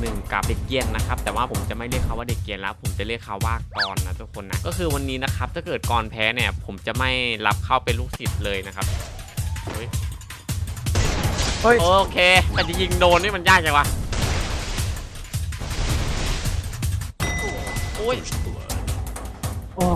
หนึ่งกับเด็กเกียนนะครับ แต่ว่าผมจะไม่เรียกเขาว่าเด็กเกียนแล้ว ผมจะเรียกเขาว่ากรนะทุกคนนะก็คือวันนี้นะครับถ้าเกิดกรแพ้เนี่ยผมจะไม่รับเข้าเป็นลูกศิษย์เลยนะครับเฮ้ยเฮ้ยโอเคแต่จะยิงโดนนี่มันยากจังวะโอ้ยโอ้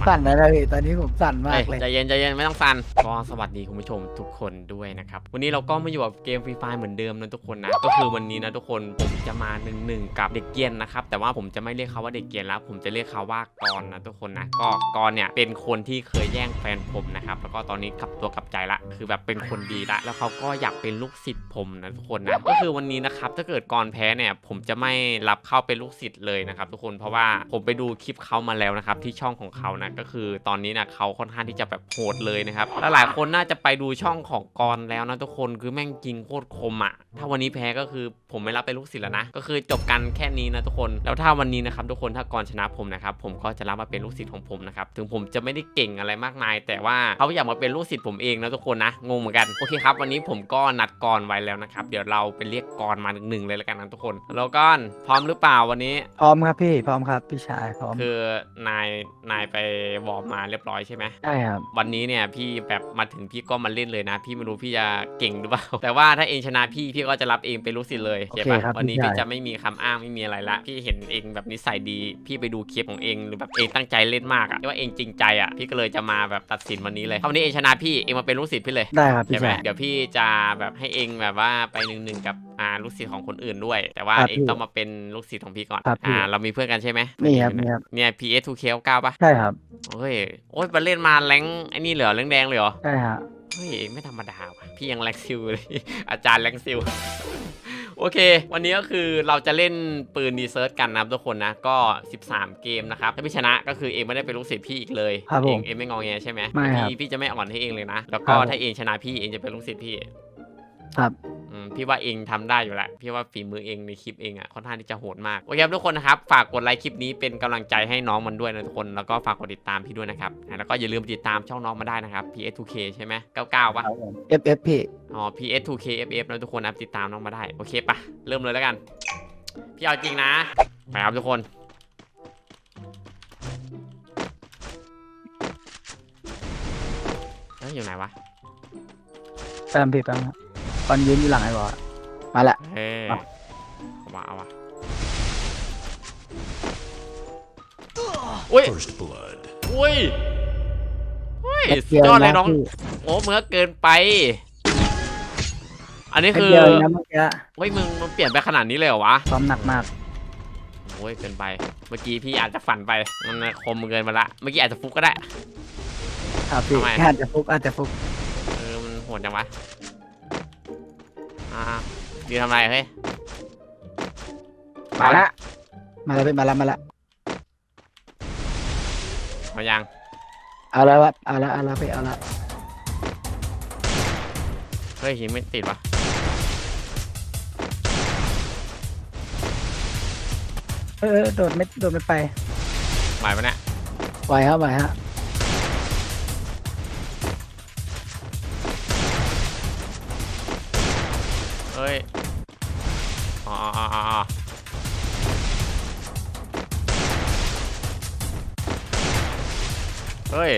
ผมสั่นนะพี่ตอนนี้ผมสั่นมากเลยใจเย็นใจเย็นไม่ต้องฟันก็สวัสดีคุณผู้ชมทุกคนด้วยนะครับวันนี้เราก็มาอยู่กับเกมฟรีไฟเหมือนเดิมนะทุกคนนะก็คือวันนี้นะทุกคนผมจะมาหนึ่งหนึ่งกับเด็กเกียนนะครับแต่ว่าผมจะไม่เรียกเขาว่าเด็กเกียนแล้ว ผมจะเรียกเขาว่ากรนะทุกคนนะก็กรเนี่ยเป็นคนที่เคยแย่งแฟนผมนะครับแล้วก็ตอนนี้กลับตัวกลับใจละ คือแบบเป็นคนดีละ แล้วเขาก็อยากเป็นลูกศิษย์ผมนะทุกคนนะก็คือวันนี้นะครับถ้าเกิดกรแพ้เนี่ยผมจะไม่รับเข้าเป็นลูกศิษย์เลยนะครับทุกคนเพราะว่าผมไปดูคลิปเขามาแล้วนะครับที่ช่องของเขานะก็คือตอนนี้นะเขาค่อนข้างที่จะแบบโหดเลยนะครับแล้วหลายคนน่าจะไปดูช่องของกรแล้วนะทุกคนคือแม่งจริงโคตรคมอะถ้าวันนี้แพ้ก็คือผมไม่รับเป็นลูกศิษย์แล้วนะ ก็คือจบกันแค่นี้นะทุกคนแล้วถ้าวันนี้นะครับทุกคนถ้ากรชนะผมนะครับผมก็จะรับมาเป็นลูกศิษย์ของผมนะครับถึงผมจะไม่ได้เก่งอะไรมากมาย แต่ว่าเขาอยากมาเป็นลูกศิษย์ผมเองนะทุกคนนะงงเหมือนกันโอเคครับวันนี้ผมก็นัดกรไว้แล้วนะครับเดี๋ยวเราไปเรียกกรมาหนึ่งๆเลยแล้วกันนะทุกคนแล้วกรพร้อมหรือเปล่าวันนี้ พร้อมครับพี่พร้อมครับพี่ชายพร้อมคือนายนายไปวอร์มมาเรียบร้อยใช่ไหมใช่ครับ วันนี้เนี่ยพี่แบบมาถึงพี่ก็มาเล่นเลยนะ พี่ไม่รู้พี่จะเก่งหรือเปล่า แต่ว่าถ้าเองชนะพี่พี่ก็จะรับเองเป็นลูกศิษย์เลยโอใช่เคปะครับวันนี้พี่พี่ชายจะไม่มีคำอ้างไม่มีอะไรละ พี่เห็นเองแบบนิสัยดี พี่ไปดูคลิปของเองหรือแบบเองตั้งใจเล่นมากอะว่าเองจริงใจอะพี่ก็เลยจะมาแบบตัดสินวันนี้เลยถ้าวันนี้เองชนะพี่เองมาเป็นลูกศิษย์พี่เลย ได้ครับพี่ใช่ไหมชายเดี๋ยวพี่จะแบบให้เองแบบว่าไปหนึ่งหนึ่งกับอ่า ลูกศิษย์ของคนอื่นด้วย แต่ว่าครับเองพี่ต้องมาเป็นลูกศิษย์ของพี่ก่อนครับพี่อ่าเรามีเพื่อนกันใช่ไหมนี่ครับนี่ครับ เนี่ย PS 2K 9ปะใช่ครับโอ้ยโอ้ยมาเล่นมาแรงไอ้นี่เหรอแรงแดงเลยเหรอใช่ฮะเฮ้ยไม่ธรรมดาว่ะพี่ยังแรงซิลอยู่เลย อาจารย์แรงซิล โอเค วันนี้ก็คือเราจะเล่นปืนดีเซิร์ชกันนะครับทุกคนนะก็ 13 เกมนะครับถ้าพี่ชนะก็คือเองไม่ได้เป็นลูกศิษย์พี่อีกเลยครับผเอมงเองไม่งอแงใช่ไหมไม่ครับพี่พี่จะไม่อ่อนให้เองเลยนะแล้วก็ครับ ถ้าเองชนะพี่เองจะเป็นลูกศิษย์พี่ ครับอืม พี่ว่าเองทำได้อยู่แล้วพี่ว่าฝีมือเองในคลิปเองอะค่อนข้างที่จะโหดมากโอเคครับทุกคนนะครับฝากกดไลค์คลิปนี้เป็นกำลังใจให้น้องมันด้วยนะทุกคนแล้วก็ฝากกดติดตามพี่ด้วยนะครับอะแล้วก็อย่าลืมติดตามช่องน้องมาได้นะครับ PS2K ใช่ไหม99ปะ F F พี่อ๋อ PS2K FF นะทุกคนนะติดตามน้องมาได้โอเคปะเริ่มเลยแล้วกัน พี่เอาจริงนะไปครับทุกคนเฮ้ยอยู่ไหนวะ แป๊บพี่แป๊บนะต อนยืนอยู่หลังไอ้บอสมาละ เฮ้ยอะเอาวะเอาวะอุ้ย First blood. อุ้ยอุ้ยแป๊บสุดยอดเลยนะน้อง พี่โอ้เมื่อเกินไป อันนี้แป๊บคือเดียวเองนะเมื่อกี้เฮ้ยมึงมันเปลี่ยนไปขนาดนี้เลยเหรอวะ ซ้อมหนักมากโอ้ยเกินไป เมื่อกี้พี่อาจจะฝันไป มันคมเกินไปละ เมื่อกี้อาจจะฟุกก็ได้ ครับพี่ทำไม อาจจะฟุกอาจจะฟุกเออมันโหดจังวะ อ่าดีทำไรเฮ้ยมาละมาละพี่มาละมาละเอายังเอาละวะเอาละเอาละพี่เอาละเฮ้ยยิงไม่ติดวะเออเออโดดไม่โดดไม่ไปไหวปะเนี่ยไหวครับไหวฮะ ฮ้ยอ๋ออ๋ออ๋ออ๋อเฮ้ย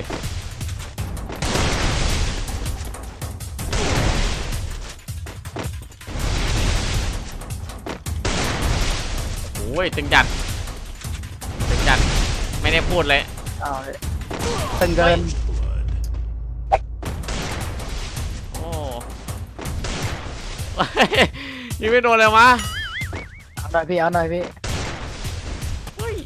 โอ้ยตึงจัด ตึงจัด ไม่ได้พูดเลย เอาเลยตึงเกิน ยิงไม่โดนเลยวะเอาหน่อยพี่เอาหน่อยพี่เฮ้ย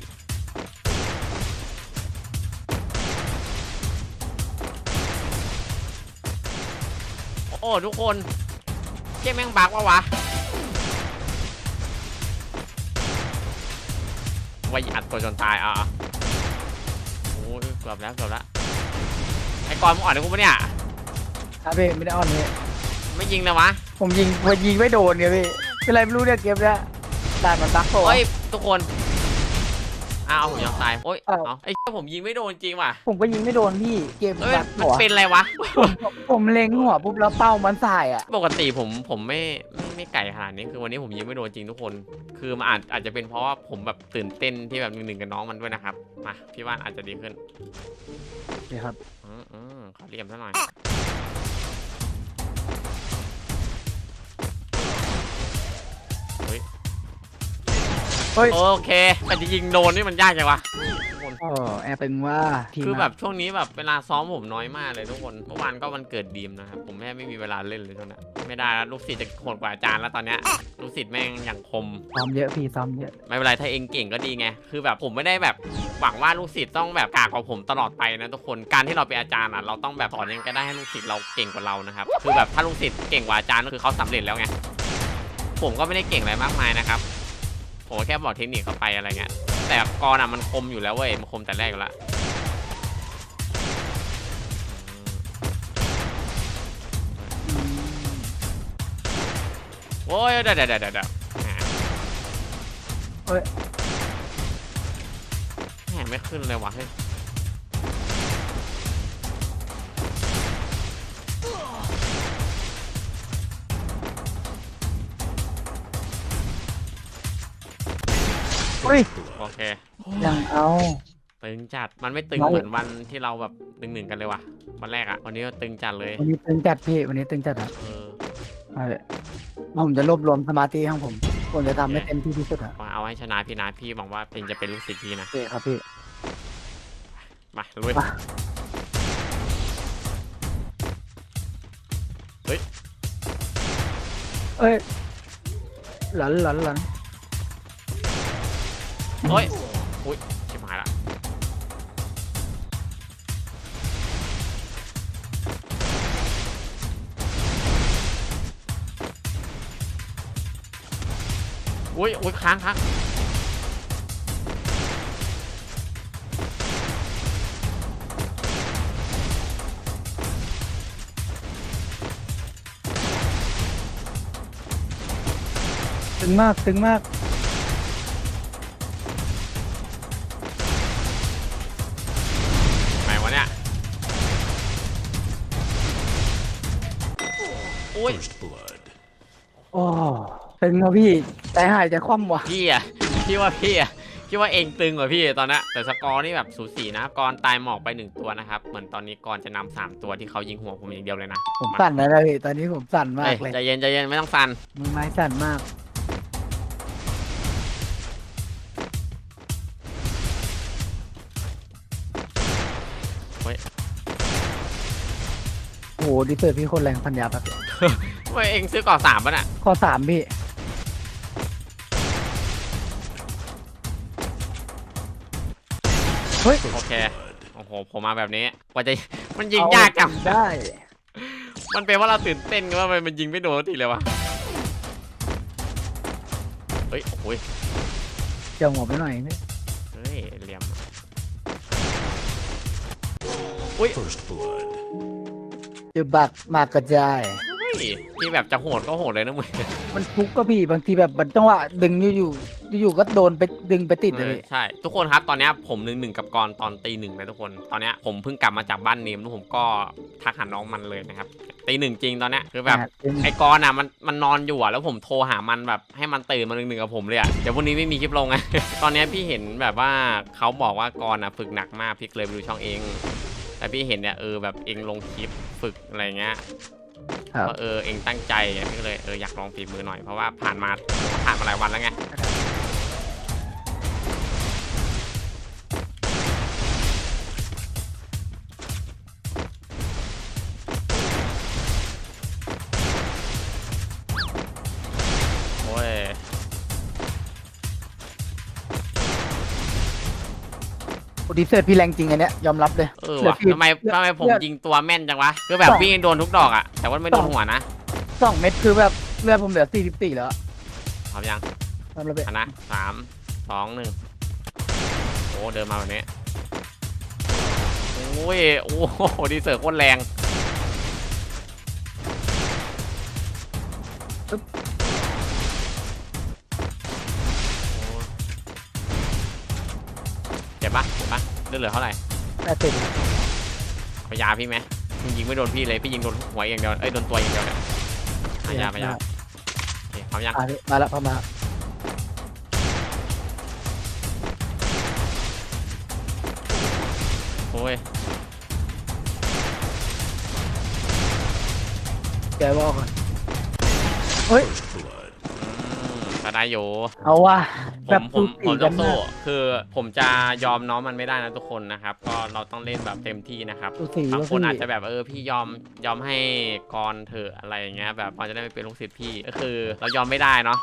โอ้ทุกคนเจ๊แม่งบักวะวะว่าอัดตัวจนตายอะโอ้ยเกือบแล้วเกือบแล้วไอ้กอนมึงอ่อนให้กูปะเนี่ยครับพี่ไม่ได้อ่อนเลย ไม่ยิงเลยวะผมยิงผมยิงไม่โดนไงพี่เป็นไรไม่รู้เนี่ยเกมเนี้ยด่านมันบักโผล่เฮ้ยทุกคนอ้าวผมยอมตายโอ๊ยอ้าวเอาไอ้เหี้ยผมยิงไม่โดนจริงว่ะผมก็ยิงไม่โดนพี่เกมเอ้ยบักมันหัวเป็นอะไรวะ ผมเล็งหัวปุ๊บแล้วเป้ามันสายอะ ปกติผมผมไม่ไม่ไม่ไก่ขนาดนี้คือวันนี้ผมยิงไม่โดนจริงทุกคน คือมันอาจอาจจะเป็นเพราะว่าผมแบบตื่นเต้นที่แบบหนึ่งๆกับน้องมันด้วยนะครับมาพี่ว่านอาจจะดีขึ้นนี่ครับ อืมอืมขอเรียมซะหน่อย เฮ้ย โอเค แต่จะยิงโดนนี่มันยากจังวะทุกคนโอ้แอบเป็นว่าทีมคือแบบช่วงนี้แบบเวลาซ้อมผมน้อยมากเลยทุกคน เมื่อวานก็วันเกิดดีมนะครับ ผมแม่ไม่มีเวลาเล่นเลยเท่านั้นไม่ได้แล้วลูกศิษย์จะโหดกว่าอาจารย์แล้วตอนเนี้ยลูกศิษย์แม่งอย่างคม ซ้อมเยอะพี่ซ้อมเยอะ ไม่เป็นไรถ้าเองเก่งก็ดีไง คือแบบผมไม่ได้แบบหวังว่าลูกศิษย์ต้องแบบกากกว่าผมตลอดไปนะทุกคน การที่เราเป็นอาจารย์อะเราต้องแบบสอนยังไงก็ได้ให้ลูกศิษย์เราเก่งกว่าเรานะครับ คือแบบถ้าลูกศิษย์เก่งกว่าอาจารย์ก็คือเขาสำเร็จแล้วไง ผมก็ไม่ได้เก่งอะไรมากมายนะครับ ผมแค่บอกเทคนิคเข้าไปอะไรเงี้ย แต่กรอะมันคมอยู่แล้วเว้ย มันคมแต่แรกอยู่แล้วโอ้ยเดี๋ยวเดี๋ยวเดี๋ยวเดี๋ยวแหมเฮ้ยแหมไม่ขึ้นเลยวะเฮ้ย เฮ้ย โอเคยังเอา ตึงจัดมันไม่ตึงน้อยเหมือนวันที่เราแบบหนึ่งหนึ่งๆกันเลยว่ะวันแรกอะวันนี้ก็ตึงจัดเลยวันนี้ตึงจัดพี่วันนี้ตึงจัดอะเออเอาเลยผมจะรวบรวมสมาธิของผมผมจะทำให้เต็มที่ที่สุดอะมาเอาให้ชนะพี่นะพี่หวังว่าเพนจะเป็นลูกศิษย์พี่นะโอเคครับพี่ มาลุยมา เอ้ยหลันหลันหลัน โอ้ยอุ้ยชิบหายละอุ้ยอุ้ยค้างค้างตึงมากตึงมาก ตึงนะพี่ใจหายใจคว่ำว่ะพี่อะพี่ว่าพี่อะพี่ว่าเองตึงกว่าพี่ตอนนี้แต่สกอร์นี่แบบสูสีนะกรตายหมอกไปหนึ่งตัวนะครับ เหมือนตอนนี้กรจะนำสามตัวที่เขายิงหัวผมอย่างเดียวเลยนะ ผมสั่นแล้วนะพี่ตอนนี้ผมสั่นมาเอ้กยเลยใจเย็นใจเย็นไม่ต้องฟันมือไม้สั่นมากเฮ้ยโอ้โหดิเซอร์พี่โคนแรงพันยาแบบว่าเองซื้อก่อสามป่ะน่ะข้อสามพี่ เฮ้ย โอเค โอ้โห ผมมาแบบนี้กว่าจะ มันยิงยากจังเอได้ มันเป็นว่าเราตื่นเต้นกันว่ามันยิงไม่โดนสักทีเลยวะ เฮ้ย โอ้ยเจียวหัวไปหน่อยพี่เฮ้ยเหลี่ยม อุ้ยจือบักมากกระจาย เฮ้ยที่แบบจะโหดก็โหดเลยนะมึงมันฟุกก็พี่บางทีแบบมันจังหวะดึงอยู่ๆ อยู่ๆก็โดนไปดึงไปติดเลยใช่ ทุกคนครับตอนเนี้ยผมหนึ่งหนึ่งกับกรตอนตีหนึ่งนะทุกคนตอนเนี้ยผมเพิ่งกลับมาจากบ้านเนมแล้วผมก็ทักหาน้องมันเลยนะครับตีหนึ่งจริงตอนเนี้ยคือแบบอะดึงไอ้กรอะมันมันนอนอยู่อะแล้วผมโทรหามันแบบให้มันตื่นมาหนึ่งหนึ่งกับผมเลยอะเดี๋ยววันนี้ไม่มีคลิปลงไงตอนเนี้ยพี่เห็นแบบว่าเขาบอกว่ากรอะฝึกหนักมากพี่เลยไปดูช่องเอง แต่พี่เห็นเนี่ยเออแบบเองลงคลิปฝึกอะไรเงี้ยครับว่าเออเองตั้งใจไงพี่ก็เลยเอออยากลองฝีมือหน่อยเพราะว่าผ่านมาผ่านมาหลายวันแล้วไง ดิเซอร์พี่แรงจริงอันเนี้ยยอมรับเลยเออหลืวะพี่ทำไมเลือดทำไมผมเลือดยิงตัวแม่นจังวะคือแบบสองวิ่งโดนทุกดอกอะแต่ว่าไม่โดนสองหัวนะสองเม็ดคือแบบเลือดผมเหลือสี่สิบสี่แล้วพร้อมยังทำระเบิดอันนะสามสองหนึ่งโอ้เดินมาแบบนี้โอ้ยโอ้โหดีเซอร์โคตรแรง เจ็บปะเลือดเหลือเท่าไหร่แปดสิบพยาพี่ไหมมึงยิงไม่โดนพี่เลยพี่ยิงโดนหัวอย่างเดียวเอ้ยโดนตัวอย่างเดียวเนี่ยพยาพยาโอเคพร้อมยังอะพี่มาแล้วเข้ามาโอ้ยแกบอกก่อนเฮ้ยอืมก็ได้อยู่เอาว่ะ ผแบบมผมผมสูสีกัต้อนงมาสู้กคือผมจะยอมน้องมันไม่ได้นะทุกคนนะครับ ก็เราต้องเล่นแบบเต็มที่นะครับ สูสีบางว่าคนพี่อาจจะแบบเออพี่ยอมยอมให้กรเถอะอะไรอย่างเงี้ยแบบมันจะได้ไม่เป็นลูกศิษย์พี่ก็คือ เรายอมไม่ได้เนาะ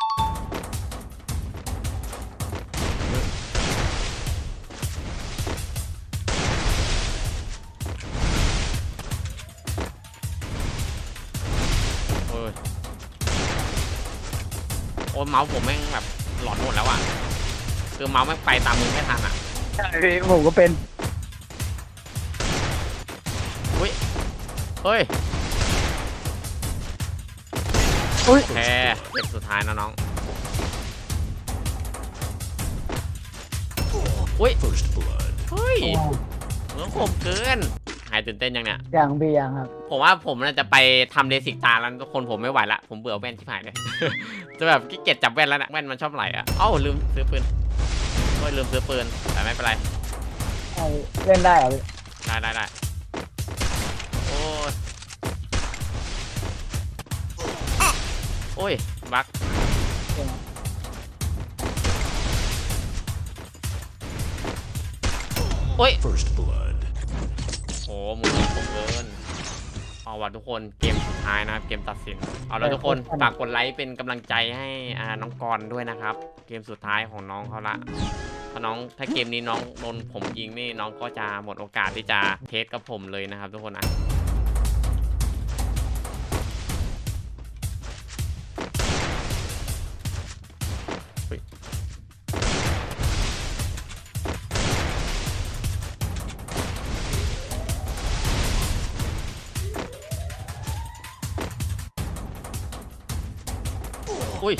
โอ้ยโอ้ยเมาส์ผมแม่งแบบ หลอนหมดแล้วอะคือเมาส์แม่งไปตามมือไม่ทันอะใช่พี่ผมก็เป็นเฮ้ยอุ้ยโอเคเกมสุดท้ายนะน้องอุ้ย First blood. เฮ้ยโอ้เมื่อผมเกิน หายตื่นเต้นยังเนี่ย อย่างพี่ยังครับ ผมว่าผมน่าจะไปทำเดสิกตาแล้วทุกคนผมไม่ไหวละ ผมเบื่อแว่นที่หายเลย จะแบบขี้เกียจจับแว่นแล้วนะแว่นมันชอบไหลอะ เอ้าลืมซื้อปืนโอ้ยลืมซื้อปืน แต่ไม่เป็นไร เอาเล่นได้เหรอพี่ได้ได้ได้โอ้ยโอ้ยบักเล่นโอ้ย First blood. โอ้มือผมเกินเอาว่ะทุกคนเกมสุดท้ายนะครับเกมตัดสิน เอาแล้วทุกคนฝากกดไลค์เป็นกำลังใจให้อ่าน้องกรณ์ด้วยนะครับ เกมสุดท้ายของน้องเขาละถ้าน้องถ้าเกมนี้น้องโดนผมยิงนี่น้องก็จะหมดโอกาสที่จะเทสกับผมเลยนะครับ ทุกคนนะ อุ้ย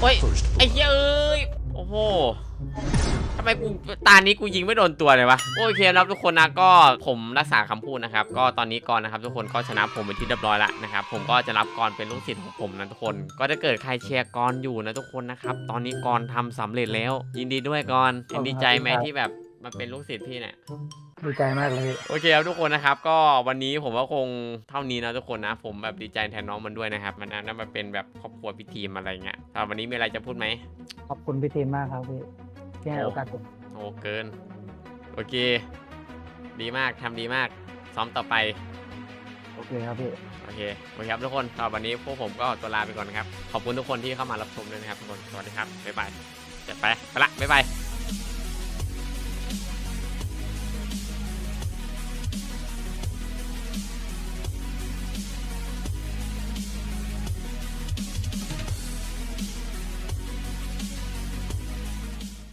โอ้ย First ไอ้ blood. เหี้ยเอ้ยโอ้โหทำไมกูตานี้กูยิงไม่โดนตัวเลยวะโอเคครับทุกคนนะก็ผมรักษาคำพูดนะครับ ก็ตอนนี้กรนะครับ ทุกคนก็ชนะผมเป็นที่เรียบร้อยแล้วนะครับ ผมก็จะรับกรเป็นลูกศิษย์ของผมนะทุกคน ก็ถ้าเกิดใครเชียร์กรอยู่นะทุกคนนะครับ ตอนนี้กรทำสำเร็จแล้ว ยินดีด้วยกรยินดีใจไหมที่แบบ มาเป็นลูกศิษย์พี่เนี่ย ดีใจมากเลยพี่โอเคครับทุกคนนะครับ ก็วันนี้ผมก็คงเท่านี้นะทุกคนนะ ผมแบบดีใจแทนน้องมันด้วยนะครับ มันน่ามาเป็นแบบครอบครัวพี่ทีมอะไรเงี้ยแต่วันนี้มีอะไรจะพูดไหม ขอบคุณพี่ทีมมากครับพี่ที่ให้โอกาสผมโอ้เกิน โอเค ดีมากทำดีมาก ซ้อมต่อไป โอเคครับพี่ โอเคโอเคครับทุกคนสำหรับวันนี้พวกผมก็ตัวลาไปก่อนนะครับ ขอบคุณทุกคนที่เข้ามารับชมด้วยนะครับทุกคน สวัสดีครับ บ๊ายบายเจ็ดไปไปละ บ๊ายบาย